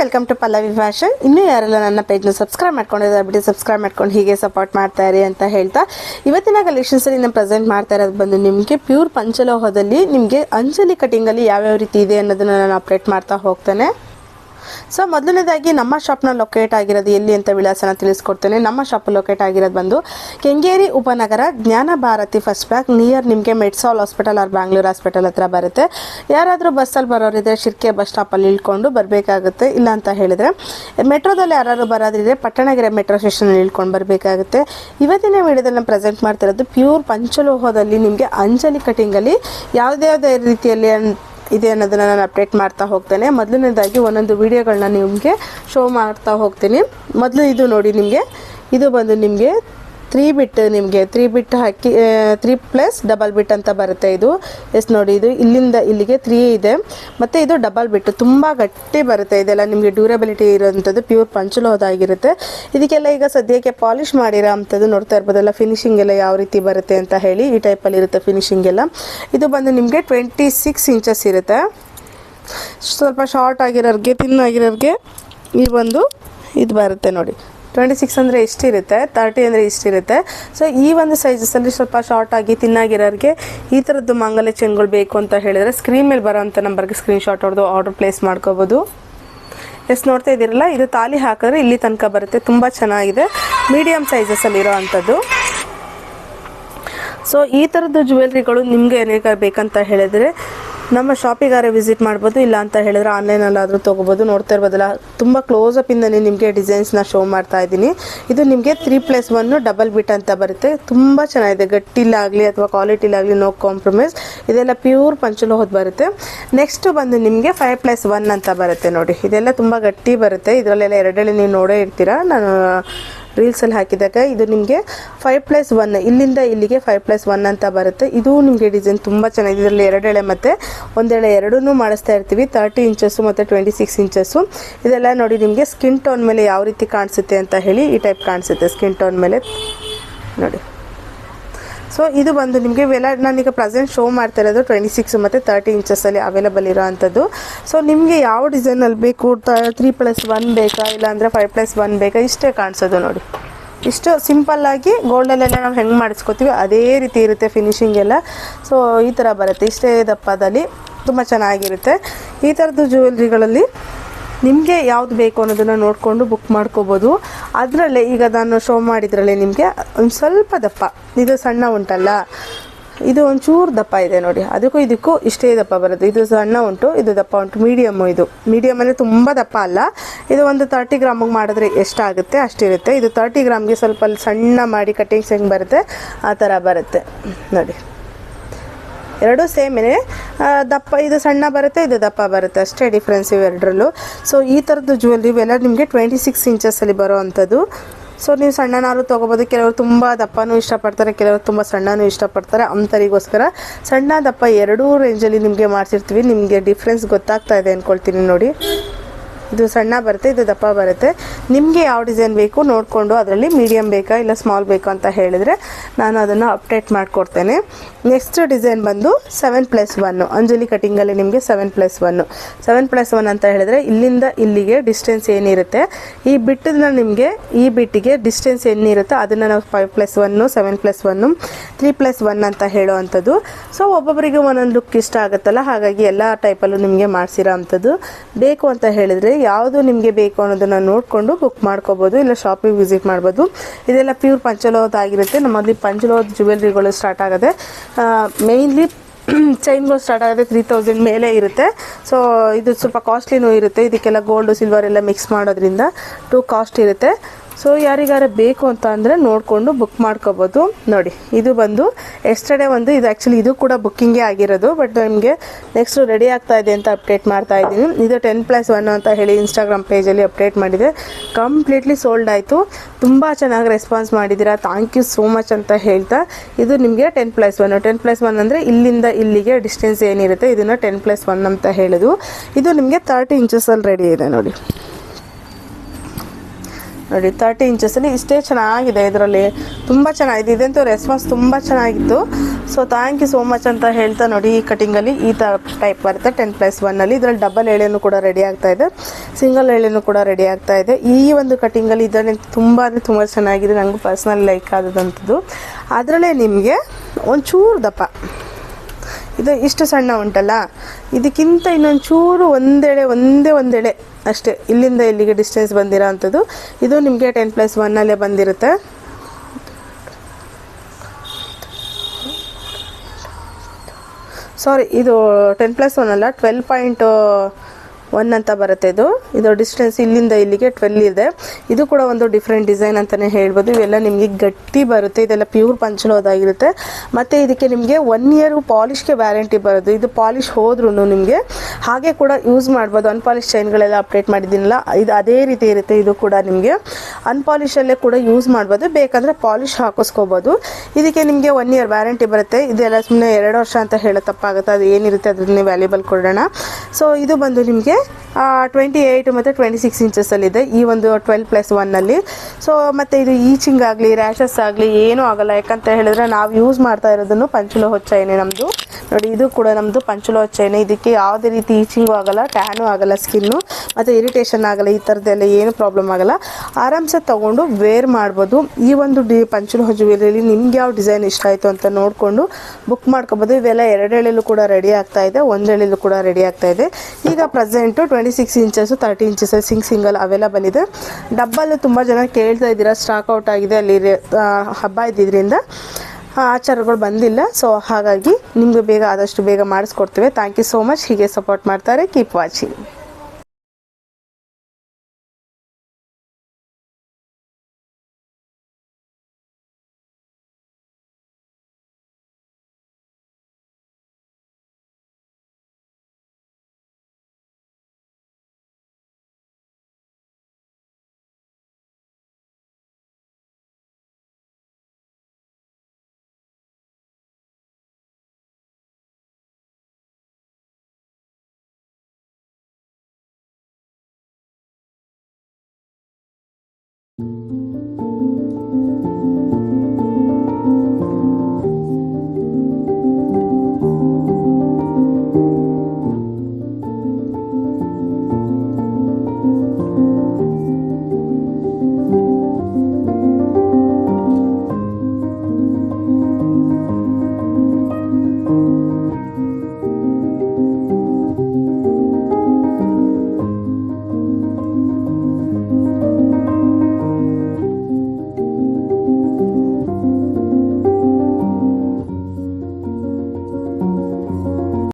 Welcome to Pallavi fashion ಇನ್ನೂ ಯಾರೆಲ್ಲ ನನ್ನ ಪೇಜ್ನ ಸಬ್ಸ್ಕ್ರೈಬ್ ಮಾಡ್ಕೊಂಡಿದ್ದಾರೆ ಬಿಟ್ಟು ಸಬ್ಸ್ಕ್ರೈಬ್ ಮಾಡ್ಕೊಂಡು ಹೀಗೆ ಸಪೋರ್ಟ್ ಮಾಡ್ತಾ ಇರಿ ಅಂತ ಹೇಳ್ತಾ, ಇವತ್ತಿನ ಕಲೆಕ್ಷನ್ಸಲ್ಲಿ ನಾನು ಪ್ರೆಸೆಂಟ್ ಮಾಡ್ತಾ ಇರೋದು ಬಂದು ನಿಮಗೆ ಪ್ಯೂರ್ ಪಂಚಲೋಹದಲ್ಲಿ ನಿಮಗೆ ಅಂಜಲಿ ಕಟಿಂಗಲ್ಲಿ ಯಾವ್ಯಾವ ರೀತಿ ಇದೆ ಅನ್ನೋದನ್ನು ನಾನು ಆಪ್ರೇಟ್ ಮಾಡ್ತಾ ಹೋಗ್ತೇನೆ. ಸೊ ಮೊದಲನೇದಾಗಿ ನಮ್ಮ ಶಾಪ್ನ ಲೊಕೇಟ್ ಆಗಿರೋದು ಎಲ್ಲಿ ಅಂತ ವಿಳಾಸನ ತಿಳಿಸ್ಕೊಡ್ತೇನೆ. ನಮ್ಮ ಶಾಪ್ ಲೊಕೇಟ್ ಆಗಿರೋದು ಬಂದು ಕೆಂಗೇರಿ ಉಪನಗರ ಜ್ಞಾನ ಭಾರತಿ ಫಸ್ಟ್ ಬ್ಯಾಕ್ ನಿಯರ್ ನಿಮಗೆ Medsol hospital or Bangalore hospital ಹತ್ರ ಬರುತ್ತೆ. ಯಾರಾದರೂ ಬಸ್ಸಲ್ಲಿ ಬರೋರಿದ್ರೆ ಶಿರ್ಕೆ ಬಸ್ ಸ್ಟಾಪಲ್ಲಿ ಇಳ್ಕೊಂಡು ಬರಬೇಕಾಗುತ್ತೆ. ಇಲ್ಲ ಅಂತ ಹೇಳಿದರೆ ಮೆಟ್ರೋದಲ್ಲಿ ಯಾರಾದ್ರು ಬರೋದಿದ್ರೆ ಪಟ್ಟಣಗೆರೆ ಮೆಟ್ರೋ ಸ್ಟೇಷನ್ ಇಳ್ಕೊಂಡು ಬರಬೇಕಾಗುತ್ತೆ. ಇವತ್ತಿನ ವಿಡಿಯೋದಲ್ಲಿ ಪ್ರೆಸೆಂಟ್ ಮಾಡ್ತಿರೋದು ಪ್ಯೂರ್ ಪಂಚಲೋಹದಲ್ಲಿ ನಿಮಗೆ ಅಂಜಲಿ ಕಟಿಂಗಲ್ಲಿ ಯಾವುದೇ ಯಾವುದೇ ರೀತಿಯಲ್ಲಿ ಇದೆ ಅನ್ನೋದನ್ನು ನಾನು ಅಪ್ಡೇಟ್ ಮಾಡ್ತಾ ಹೋಗ್ತೇನೆ. ಮೊದಲನೇದಾಗಿ ಒಂದೊಂದು ವಿಡಿಯೋಗಳನ್ನ ನಿಮಗೆ ಶೋ ಮಾಡ್ತಾ ಹೋಗ್ತೀನಿ. ಮೊದಲು ಇದು ನೋಡಿ ನಿಮಗೆ. ಇದು ಬಂದು ನಿಮಗೆ ತ್ರೀ ಬಿಟ್ ನಿಮಗೆ ತ್ರೀ ಬಿಟ್ ಹಾಕಿ ತ್ರೀ ಪ್ಲಸ್ ಡಬಲ್ ಬಿಟ್ ಅಂತ ಬರುತ್ತೆ ಇದು. ಎಸ್ ನೋಡಿ, ಇದು ಇಲ್ಲಿಂದ ಇಲ್ಲಿಗೆ ತ್ರೀ ಇದೆ. ಮತ್ತು ಇದು ಡಬಲ್ ಬಿಟ್ಟು ತುಂಬ ಗಟ್ಟಿ ಬರುತ್ತೆ ಇದೆಲ್ಲ. ನಿಮಗೆ ಡ್ಯೂರಬಿಲಿಟಿ ಇರೋಂಥದ್ದು ಪ್ಯೂರ್ ಪಂಚಲೋದಾಗಿರುತ್ತೆ ಇದಕ್ಕೆಲ್ಲ ಈಗ ಸದ್ಯಕ್ಕೆ ಪಾಲಿಷ್ ಮಾಡಿರೋ ಅಂಥದ್ದು ನೋಡ್ತಾ ಇರ್ಬೋದಲ್ಲ ಫಿನಿಷಿಂಗ್ ಎಲ್ಲ ಯಾವ ರೀತಿ ಬರುತ್ತೆ ಅಂತ ಹೇಳಿ ಈ ಟೈಪಲ್ಲಿ ಇರುತ್ತೆ ಫಿನಿಷಿಂಗ್ ಎಲ್ಲ. ಇದು ಬಂದು ನಿಮಗೆ ಟ್ವೆಂಟಿ ಸಿಕ್ಸ್ ಇಂಚಸ್ ಇರುತ್ತೆ. ಸ್ವಲ್ಪ ಶಾರ್ಟ್ ಆಗಿರೋರಿಗೆ ತಿನ್ನಾಗಿರೋರಿಗೆ ಈ ಒಂದು ಇದು ಬರುತ್ತೆ ನೋಡಿ. ಟ್ವೆಂಟಿ ಸಿಕ್ಸ್ ಅಂದರೆ ಎಷ್ಟಿರುತ್ತೆ? ತರ್ಟಿ ಅಂದರೆ ಇಷ್ಟಿರುತ್ತೆ ಸೊ ಈ ಒಂದು ಸೈಜಸಲ್ಲಿ ಸ್ವಲ್ಪ ಶಾರ್ಟ್ ಆಗಿ ತಿನ್ನಾಗಿರೋರಿಗೆ ಈ ಥರದ್ದು ಮಾಂಗಲ್ಯ ಚೆನ್ಗಳು ಬೇಕು ಅಂತ ಹೇಳಿದರೆ ಸ್ಕ್ರೀನ್ ಮೇಲೆ ಬರೋಂಥ ನಂಬರ್ಗೆ ಸ್ಕ್ರೀನ್ ಶಾಟ್ ಹೊಡೆದು ಆರ್ಡರ್ ಪ್ಲೇಸ್ ಮಾಡ್ಕೋಬೋದು. ಎಸ್ ನೋಡ್ತಾ ಇದ್ದೀರಲ್ಲ, ಇದು ತಾಲಿ ಹಾಕಿದ್ರೆ ಇಲ್ಲಿ ತನಕ ಬರುತ್ತೆ. ತುಂಬ ಚೆನ್ನಾಗಿದೆ. ಮೀಡಿಯಮ್ ಸೈಜಸ್ಸಲ್ಲಿ ಇರೋ ಅಂಥದ್ದು ಸೊ ಈ ಥರದ್ದು ಜ್ಯುವೆಲ್ರಿಗಳು ನಿಮಗೆ ಏನಾಗ ಬೇಕಂತ ಹೇಳಿದರೆ ನಮ್ಮ ಶಾಪಿಗಾರೆ ವಿಸಿಟ್ ಮಾಡ್ಬೋದು, ಇಲ್ಲ ಅಂತ ಹೇಳಿದ್ರೆ ಆನ್ಲೈನಲ್ಲಾದರೂ ತೊಗೋಬೋದು. ನೋಡ್ತಾ ಇರ್ಬೋದಲ್ಲ, ತುಂಬ ಕ್ಲೋಸ್ ಅಪ್ಪಿಂದನೇ ನಿಮಗೆ ಡಿಸೈನ್ಸ್ನ ಶೋ ಮಾಡ್ತಾ ಇದ್ದೀನಿ. ಇದು ನಿಮಗೆ three plus one double bit ಅಂತ ಬರುತ್ತೆ. ತುಂಬ ಚೆನ್ನಾಗಿದೆ ಗಟ್ಟಿಲಾಗಲಿ ಅಥವಾ ಕ್ವಾಲಿಟಿಲಾಗಲಿ ನೋ ಕಾಂಪ್ರಮೈಸ್ ಇದೆಲ್ಲ ಪ್ಯೂರ್ ಪಂಚಲೋಹದ ಬರುತ್ತೆ. ನೆಕ್ಸ್ಟ್ ಬಂದು ನಿಮಗೆ ಫೈವ್ ಪ್ಲಸ್ ಒನ್ ಅಂತ ಬರುತ್ತೆ ನೋಡಿ. ಇದೆಲ್ಲ ತುಂಬ ಗಟ್ಟಿ ಬರುತ್ತೆ. ಇದರಲ್ಲೆಲ್ಲ ಎರಡೆಳೆ ನೀವು ನೋಡೇ ಇರ್ತೀರಾ? ನಾನು ರೀಲ್ಸಲ್ಲಿ ಹಾಕಿದಾಗ ಇದು ನಿಮಗೆ ಫೈವ್ ಪ್ಲಸ್ ಒನ್ ಇಲ್ಲಿಂದ ಇಲ್ಲಿಗೆ ಫೈವ್ ಪ್ಲಸ್ ಒನ್ ಅಂತ ಬರುತ್ತೆ. ಇದು ನಿಮಗೆ ಡಿಸೈನ್ ತುಂಬ ಚೆನ್ನಾಗಿದೆ. ಇದರಲ್ಲಿ ಎರಡೆಳೆ ಮತ್ತು ಒಂದೆಳೆ ಎರಡೂ ಮಾಡಿಸ್ತಾ ಇರ್ತೀವಿ. ತರ್ಟಿ ಇಂಚಸ್ಸು ಮತ್ತು ಟ್ವೆಂಟಿ ಸಿಕ್ಸ್ ಇಂಚಸ್ಸು ಇದೆಲ್ಲ ನೋಡಿ ನಿಮಗೆ ಸ್ಕಿನ್ ಟೋನ್ ಮೇಲೆ ಯಾವ ರೀತಿ ಕಾಣಿಸುತ್ತೆ ಅಂತ ಹೇಳಿ ಈ ಟೈಪ್ ಕಾಣಿಸುತ್ತೆ ಸ್ಕಿನ್ ಟೋನ್ ಮೇಲೆ. ನೋಡಿ. ಸೊ ಇದು ಬಂದು ನಿಮಗೆ ಇವೆಲ್ಲ ನಾನೀಗ ಪ್ರೆಸೆಂಟ್ ಶೋ ಮಾಡ್ತಾ ಇರೋದು ಟ್ವೆಂಟಿ ಸಿಕ್ಸ್ ಮತ್ತು ತರ್ಟಿ ಇಂಚಸ್ಸಲ್ಲಿ ಅವೈಲೇಬಲ್ ಇರೋ ಅಂಥದ್ದು. ಸೊ ನಿಮಗೆ ಯಾವ ಡಿಸೈನಲ್ಲಿ ಬೇಕು? ತ್ರೀ ಪ್ಲಸ್ ಒನ್ ಬೇಕಾ? ಇಲ್ಲಾಂದರೆ ಫೈವ್ ಪ್ಲಸ್ ಒನ್ ಬೇಕಾ? ಇಷ್ಟೇ ಕಾಣಿಸೋದು ನೋಡಿ. ಇಷ್ಟು ಸಿಂಪಲ್ಲಾಗಿ ಗೋಲ್ಡಲ್ಲೆಲ್ಲ ನಾವು ಹೆಂಗೆ ಮಾಡಿಸ್ಕೊತೀವಿ ಅದೇ ರೀತಿ ಇರುತ್ತೆ ಫಿನಿಷಿಂಗ್ ಎಲ್ಲ. ಸೊ ಈ ಥರ ಬರುತ್ತೆ. ಇಷ್ಟೇ ದಪ್ಪದಲ್ಲಿ ತುಂಬ ಚೆನ್ನಾಗಿರುತ್ತೆ. ಈ ಥರದ್ದು ಜ್ಯುವೆಲ್ರಿಗಳಲ್ಲಿ ನಿಮಗೆ ಯಾವ್ದು ಬೇಕು ಅನ್ನೋದನ್ನು ನೋಡಿಕೊಂಡು ಬುಕ್ ಮಾಡ್ಕೋಬೋದು. ಅದರಲ್ಲೇ ಈಗ ನಾನು ಶೋ ಮಾಡಿದ್ರಲ್ಲೇ ನಿಮಗೆ ಒಂದು ಸ್ವಲ್ಪ ದಪ್ಪ. ಇದು ಸಣ್ಣ ಉಂಟಲ್ಲ? ಇದು ಒಂಚೂರು ದಪ್ಪ ಇದೆ ನೋಡಿ. ಅದಕ್ಕೂ ಇದಕ್ಕೂ ಇಷ್ಟೇ ದಪ್ಪ ಬರುತ್ತೆ ಇದು ಸಣ್ಣ ಉಂಟು, ಇದು ದಪ್ಪ ಉಂಟು. ಮೀಡಿಯಮ್ಮು ಇದು. ಮೀಡಿಯಮ್ ಅಂದರೆ ತುಂಬ ದಪ್ಪ ಅಲ್ಲ. ಇದು ಒಂದು ತರ್ಟಿ ಗ್ರಾಮಿಗೆ ಮಾಡಿದ್ರೆ ಎಷ್ಟಾಗುತ್ತೆ? ಅಷ್ಟಿರುತ್ತೆ. ಇದು ತರ್ಟಿ ಗ್ರಾಮ್ಗೆ ಸ್ವಲ್ಪ ಸಣ್ಣ ಮಾಡಿ ಕಟ್ಟಿಂಗ್ಸ್ ಹೆಂಗೆ ಬರುತ್ತೆ? ಆ ಥರ ಬರುತ್ತೆ. ನೋಡಿ. ಎರಡೂ ಸೇಮೇನೆ ದಪ್ಪ, ಇದು ಸಣ್ಣ ಬರುತ್ತೆ, ಇದು ದಪ್ಪ ಬರುತ್ತೆ. ಅಷ್ಟೇ ಡಿಫ್ರೆನ್ಸ್ ಇವೆರಡರಲ್ಲೂ ಸೊ ಈ ಥರದ್ದು ಜ್ಯುವೆಲ್ರಿ ಇವೆಲ್ಲ ನಿಮಗೆ ಟ್ವೆಂಟಿ ಸಿಕ್ಸ್ ಇಂಚಸ್ಸಲ್ಲಿ ಬರೋ ಅಂಥದ್ದು ಸೊ ನೀವು ಸಣ್ಣನಾದ್ರು ತೊಗೋಬೋದು. ಕೆಲವರು ತುಂಬ ದಪ್ಪನೂ ಇಷ್ಟಪಡ್ತಾರೆ, ಕೆಲವರು ತುಂಬ ಸಣ್ಣನೂ ಇಷ್ಟಪಡ್ತಾರೆ. ಅಂಥರಿಗೋಸ್ಕರ ಸಣ್ಣ ದಪ್ಪ ಎರಡೂ ರೇಂಜಲ್ಲಿ ನಿಮಗೆ ಮಾಡಿಸಿರ್ತೀವಿ. ನಿಮಗೆ ಡಿಫ್ರೆನ್ಸ್ ಗೊತ್ತಾಗ್ತಾ ಇದೆ ಅಂದ್ಕೊಳ್ತೀನಿ ನೋಡಿ. ಇದು ಸಣ್ಣ ಬರುತ್ತೆ, ಇದು ದಪ್ಪ ಬರುತ್ತೆ. ನಿಮಗೆ ಯಾವ ಡಿಸೈನ್ ಬೇಕು ನೋಡಿಕೊಂಡು ಅದರಲ್ಲಿ ಮೀಡಿಯಮ್ ಬೇಕಾ ಇಲ್ಲ ಸ್ಮಾಲ್ ಬೇಕಾ ಅಂತ ಹೇಳಿದರೆ ನಾನು ಅದನ್ನು ಅಪ್ಡೇಟ್ ಮಾಡಿಕೊಡ್ತೇನೆ. ನೆಕ್ಸ್ಟ್ ಡಿಸೈನ್ ಬಂದು ಸೆವೆನ್ ಪ್ಲಸ್ ಒನ್ನು ಅಂಜಲಿ ಕಟಿಂಗಲ್ಲಿ ನಿಮಗೆ seven plus one seven plus one ಅಂತ ಹೇಳಿದರೆ ಇಲ್ಲಿಂದ ಇಲ್ಲಿಗೆ ಡಿಸ್ಟೆನ್ಸ್ ಏನಿರುತ್ತೆ? ಈ ಬಿಟ್ಟದನ್ನ ನಿಮಗೆ ಈ ಬಿಟ್ಟಿಗೆ ಡಿಸ್ಟೆನ್ಸ್ ಏನಿರುತ್ತೆ ಅದನ್ನು ನಾವು five plus one seven plus one three plus one ಅಂತ ಹೇಳೋ ಅಂಥದ್ದು ಸೊ ಒಬ್ಬೊಬ್ಬರಿಗೆ ಒಂದೊಂದು ಲುಕ್ ಇಷ್ಟ ಆಗುತ್ತಲ್ಲ? ಹಾಗಾಗಿ ಎಲ್ಲ ಟೈಪಲ್ಲೂ ನಿಮಗೆ ಮಾಡಿಸಿರೋ ಅಂಥದ್ದು. ಬೇಕು ಅಂತ ಹೇಳಿದರೆ ಯಾವುದು ನಿಮಗೆ ಬೇಕು ಅನ್ನೋದನ್ನು ನೋಡಿಕೊಂಡು ಬುಕ್ ಮಾಡ್ಕೋಬೋದು, ಇಲ್ಲ ಶಾಪಿಗೆ ವಿಸಿಟ್ ಮಾಡ್ಬೋದು. ಇದೆಲ್ಲ ಪ್ಯೂರ್ ಪಂಚಲೋಹದ ಆಗಿರುತ್ತೆ ನಮ್ಮಲ್ಲಿ ಪಂಚಲೋಹದ ಜ್ಯುವೆಲ್ರಿಗಳು ಸ್ಟಾರ್ಟ್ ಆಗುತ್ತೆ ಮೇಯ್ನ್ಲಿ ಚೈನ್ಗಳು ಸ್ಟಾರ್ಟ್ ಆಗುತ್ತೆ ತ್ರೀ ತೌಸಂಡ್ ಮೇಲೆ ಇರುತ್ತೆ. ಸೊ ಇದು ಸ್ವಲ್ಪ ಕಾಸ್ಟ್ಲಿನೂ ಇರುತ್ತೆ. ಇದಕ್ಕೆಲ್ಲ ಗೋಲ್ಡು ಸಿಲ್ವರ್ ಎಲ್ಲ ಮಿಕ್ಸ್ ಮಾಡೋದ್ರಿಂದ ಟೂ ಕಾಸ್ಟ್ ಇರುತ್ತೆ. ಸೊ ಯಾರಿಗಾರ ಬೇಕು ಅಂತ ಅಂದರೆ ನೋಡಿಕೊಂಡು ಬುಕ್ ಮಾಡ್ಕೋಬೋದು. ನೋಡಿ, ಇದು ಬಂದು ಎಸ್ಟರ್ಡೇ ಒಂದು, ಇದು ಆ್ಯಕ್ಚುಲಿ ಇದು ಕೂಡ ಬುಕ್ಕಿಂಗೇ ಆಗಿರೋದು. ಬಟ್ ನಿಮಗೆ ನೆಕ್ಸ್ಟು ರೆಡಿ ಆಗ್ತಾ ಇದೆ ಅಂತ ಅಪ್ಡೇಟ್ ಮಾಡ್ತಾ ಇದ್ದೀನಿ. ಇದು ಟೆನ್ ಪ್ಲಸ್ ಒನ್ ಅಂತ ಹೇಳಿ ಇನ್ಸ್ಟಾಗ್ರಾಮ್ ಪೇಜಲ್ಲಿ ಅಪ್ಡೇಟ್ ಮಾಡಿದೆ. ಕಂಪ್ಲೀಟ್ಲಿ ಸೋಲ್ಡ್ ಆಯಿತು. ತುಂಬ ಚೆನ್ನಾಗಿ ರೆಸ್ಪಾನ್ಸ್ ಮಾಡಿದ್ದೀರಾ. ಥ್ಯಾಂಕ್ ಯು ಸೋ ಮಚ್ ಅಂತ ಹೇಳ್ತಾ. ಇದು ನಿಮಗೆ ten plus one ten plus one ಅಂದರೆ ಇಲ್ಲಿಂದ ಇಲ್ಲಿಗೆ ಡಿಸ್ಟೆನ್ಸ್ ಏನಿರುತ್ತೆ, ಇದನ್ನು ಟೆನ್ ಪ್ಲಸ್ ಒನ್ ಅಂತ ಹೇಳೋದು. ಇದು ನಿಮಗೆ ತರ್ಟಿ ಇಂಚಸಲ್ಲಿ ರೆಡಿ ಇದೆ ನೋಡಿ. ನೋಡಿ ತರ್ಟಿ ಇಂಚಸಲ್ಲಿ ಇಷ್ಟೇ ಚೆನ್ನಾಗಿದೆ ಇದರಲ್ಲಿ. ತುಂಬ ಚೆನ್ನಾಗಿದೆ. ಇದಂತೂ ರೆಸ್ಪಾನ್ಸ್ ತುಂಬ ಚೆನ್ನಾಗಿತ್ತು. So thank you so much ಅಂತ ಹೇಳ್ತಾ ನೋಡಿ, ಈ ಕಟಿಂಗಲ್ಲಿ ಈ ಥರ ಟೈಪ್ ಬರುತ್ತೆ. ಟೆನ್ ಪ್ಲಸ್ ಒನ್ನಲ್ಲಿ ಇದರಲ್ಲಿ ಡಬಲ್ ಎಳೆನೂ ಕೂಡ ರೆಡಿ ಆಗ್ತಾ ಇದೆ. ಸಿಂಗಲ್ ಎಳೆನೂ ಕೂಡ ರೆಡಿ ಆಗ್ತಾ ಇದೆ. ಈ ಒಂದು ಕಟಿಂಗಲ್ಲಿ ಇದರಲ್ಲಿ ತುಂಬ ಅಂದರೆ ತುಂಬ ಚೆನ್ನಾಗಿದೆ. ನನಗೂ ಪರ್ಸ್ನಲ್ ಲೈಕ್ ಆದಂಥದ್ದು ಅದರಲ್ಲೇ ನಿಮಗೆ ಒಂಚೂರು ದಪ್ಪ. ಇದು ಇಷ್ಟು ಸಣ್ಣ ಉಂಟಲ್ಲ? ಇದಕ್ಕಿಂತ ಇನ್ನೊಂದು ಚೂರು ಒಂದೆಳೆ, ಒಂದೇ ಒಂದೆಳೆ ಅಷ್ಟೇ, ಇಲ್ಲಿಂದ ಇಲ್ಲಿಗೆ ಡಿಸ್ಟೆನ್ಸ್ ಬಂದಿರೋ ಅಂಥದ್ದು. ಇದು ನಿಮಗೆ ಟೆನ್ ಪ್ಲಸ್ ಒನ್ನಲ್ಲೇ ಬಂದಿರುತ್ತೆ. ಸಾರಿ ಇದು ಟೆನ್ ಪ್ಲಸ್ ಒನ್ ಅಲ್ಲ ಟ್ವೆಲ್ ಪಾಯಿಂಟ್ ಒನ್ ಅಂತ ಬರುತ್ತೆ ಇದು. ಇದು ಡಿಸ್ಟೆನ್ಸ್ ಇಲ್ಲಿಂದ ಇಲ್ಲಿಗೆ ಟ್ವೆಲ್ ಇದೆ. ಇದು ಕೂಡ ಒಂದು ಡಿಫ್ರೆಂಟ್ ಡಿಸೈನ್ ಅಂತಲೇ ಹೇಳ್ಬೋದು. ಇವೆಲ್ಲ ನಿಮಗೆ ಗಟ್ಟಿ ಬರುತ್ತೆ. ಇದೆಲ್ಲ ಪ್ಯೂರ್ ಪಂಚಲೋದಾಗಿರುತ್ತೆ ಮತ್ತು ಇದಕ್ಕೆ ನಿಮಗೆ ಒನ್ ಇಯರ್ ಪಾಲಿಷ್ಗೆ ವ್ಯಾರಂಟಿ ಬರೋದು ಇದು ಪಾಲಿಷ್ ಹೋದ್ರೂ ನಿಮಗೆ ಹಾಗೆ ಕೂಡ ಯೂಸ್ ಮಾಡ್ಬೋದು. ಅನ್ಪಾಲಿಶ್ ಚೈನ್ಗಳೆಲ್ಲ ಅಪ್ಡೇಟ್ ಮಾಡಿದ್ದೀನಲ್ಲ, ಇದು ಅದೇ ರೀತಿ ಇರುತ್ತೆ, ಇದು ಕೂಡ ನಿಮಗೆ. ಅನ್ಪಾಲಿಶಲ್ಲೇ ಕೂಡ ಯೂಸ್ ಮಾಡ್ಬೋದು. ಬೇಕಂದರೆ ಪಾಲಿಶ್ ಹಾಕಿಸ್ಕೋಬೋದು. ಇದಕ್ಕೆ ನಿಮಗೆ ಒನ್ ಇಯರ್ ವ್ಯಾರಂಟಿ ಬರುತ್ತೆ. ಇದೆಲ್ಲ ಸುಮ್ಮನೆ ಎರಡು ವರ್ಷ ಅಂತ ಹೇಳೋ ತಪ್ಪಾಗುತ್ತೆ. ಅದು ಏನಿರುತ್ತೆ ಅದನ್ನೇ ವ್ಯಾಲ್ಯೂಬಲ್ ಕೊಡೋಣ. ಸೊ ಇದು ಬಂದು ನಿಮಗೆ ಟ್ವೆಂಟಿ ಏಯ್ಟ್ ಮತ್ತು ಟ್ವೆಂಟಿ ಸಿಕ್ಸ್ ಇಂಚಸ್ಸಲ್ಲಿದೆ ಈ ಒಂದು ಟ್ವೆಲ್ ಪ್ಲಸ್ ಒನ್ನಲ್ಲಿ ಸೊ ಮತ್ತು ಇದು ಈಚಿಂಗ್ ಆಗಲಿ ರ್ಯಾಷಸ್ ಆಗಲಿ, ಏನೂ ಆಗಲ್ಲ. ಯಾಕಂತ ಹೇಳಿದ್ರೆ ನಾವು ಯೂಸ್ ಮಾಡ್ತಾ ಇರೋದನ್ನು ಪಂಚಲೋ ಹೊಚ್ಚೆ ನಮ್ಮದು ನೋಡಿ, ಇದು ಕೂಡ ನಮ್ಮದು ಪಂಚಲೋ ಹೊಚ್ಚೆ ಇದಕ್ಕೆ ಯಾವುದೇ ರೀತಿ ಈಚಿಂಗು ಆಗಲ್ಲ ಟ್ಯಾನು ಆಗಲ್ಲ ಸ್ಕಿನ್ನು ಮತ್ತು ಇರಿಟೇಷನ್ ಆಗಲ್ಲ, ಈ ಥರದ್ದೆಲ್ಲ ಏನು ಪ್ರಾಬ್ಲಮ್ ಆಗಲ್ಲ. ಆರಾಮ್ಸೆ ತೊಗೊಂಡು ವೇರ್ ಮಾಡ್ಬೋದು. ಈ ಒಂದು ಡಿ ಪಂಚಲು ಜ್ಯುವೆಲರಿಲಿ ನಿಮ್ಗೆ ಯಾವ ಡಿಸೈನ್ ಇಷ್ಟ ಆಯಿತು ಅಂತ ನೋಡಿಕೊಂಡು ಬುಕ್ ಮಾಡ್ಕೊಬೋದು. ಇವೆಲ್ಲ ಎರಡು ಕೂಡ ರೆಡಿ ಆಗ್ತಾ ಇದೆ ಒಂದು ಕೂಡ ರೆಡಿ ಆಗ್ತಾ ಇದೆ. ಈಗ present twenty six inches thirty inches sing single available ಇದೆ. ಡಬ್ಬಲ್ಲು ತುಂಬ ಜನ ಕೇಳ್ತಾ ಇದ್ದೀರಾ ಸ್ಟಾಕ್ ಔಟ್ ಆಗಿದೆ, ಅಲ್ಲಿ ಹಬ್ಬ ಇದ್ದಿದ್ದರಿಂದ ಆಚಾರಗಳು ಬಂದಿಲ್ಲ. ಸೊ ಹಾಗಾಗಿ ನಿಮಗೆ ಬೇಗ ಆದಷ್ಟು ಬೇಗ ಮಾಡಿಸ್ಕೊಡ್ತೇವೆ. ಥ್ಯಾಂಕ್ ಯು ಸೋ ಮಚ್ ಹೀಗೆ ಸಪೋರ್ಟ್ ಮಾಡ್ತಾರೆ. Keep watching